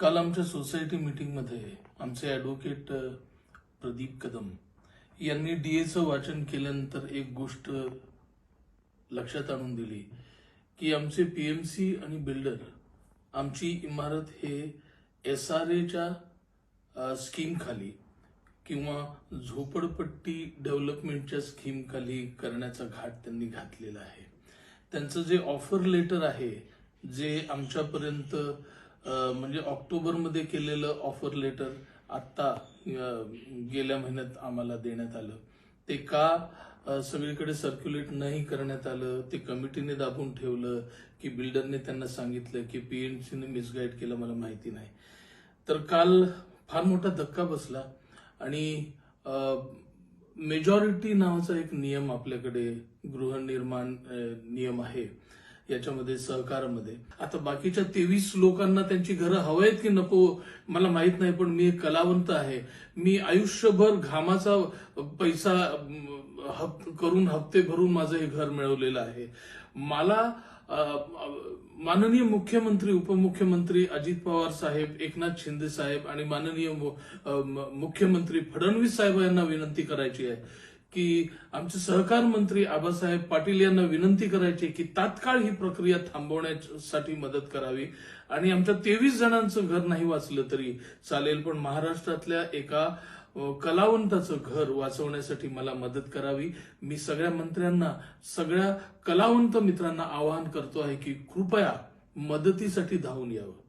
काल आमच्या सोसायटी मीटिंगमध्ये आमचे ॲडव्होकेट प्रदीप कदम यांनी डीएचं वाचन केल्यानंतर एक गोष्ट लक्षात आणून दिली की आमचे पीएमसी आणि बिल्डर आमची इमारत हे एस आर एच्या स्कीमखाली किंवा झोपडपट्टी डेव्हलपमेंटच्या स्कीमखाली करण्याचा घाट त्यांनी घातलेला आहे. त्यांचं जे ऑफर लेटर आहे जे आमच्यापर्यंत म्हणजे ऑक्टोबरमध्ये केलेलं ऑफर लेटर आत्ता गेल्या महिन्यात आम्हाला देण्यात आलं. ते का सगळीकडे सर्क्युलेट नाही करण्यात आलं ते कमिटीने दाबून ठेवलं की बिल्डरने त्यांना सांगितलं की पीएमसीने मिसगाईड केलं मला माहिती नाही. तर काल फार मोठा धक्का बसला आणि मेजॉरिटी नावाचा एक नियम आपल्याकडे गृहनिर्माण नियम आहे. याच्यामध्ये सहकारामध्ये. आता बाकीच्या तेवीस लोकांना त्यांची घरं हवंयत की नको मला माहीत नाही पण मी एक कलावंत आहे. मी आयुष्यभर घामाचा पैसा हप- करून हप्ते भरून माझं हे घर मिळवलेलं आहे. मला माननीय मुख्यमंत्री उपमुख्यमंत्री अजित पवार साहेब एकनाथ शिंदे साहेब आणि माननीय मुख्यमंत्री फडणवीस साहेब यांना विनंती करायची आहे. की आमचे सहकार मंत्री आबासाहेब पाटील यांना विनंती करायची की तात्काळ ही प्रक्रिया थांबवण्यासाठी मदत करावी. आणि आमच्या तेवीस जणांचं घर नाही वाचलं तरी चालेल पण महाराष्ट्रातल्या एका कलावंताचं घर वाचवण्यासाठी मला मदत करावी. मी सगळ्या मंत्र्यांना सगळ्या कलावंत मित्रांना आवाहन करतो आहे की कृपया मदतीसाठी धावून यावं.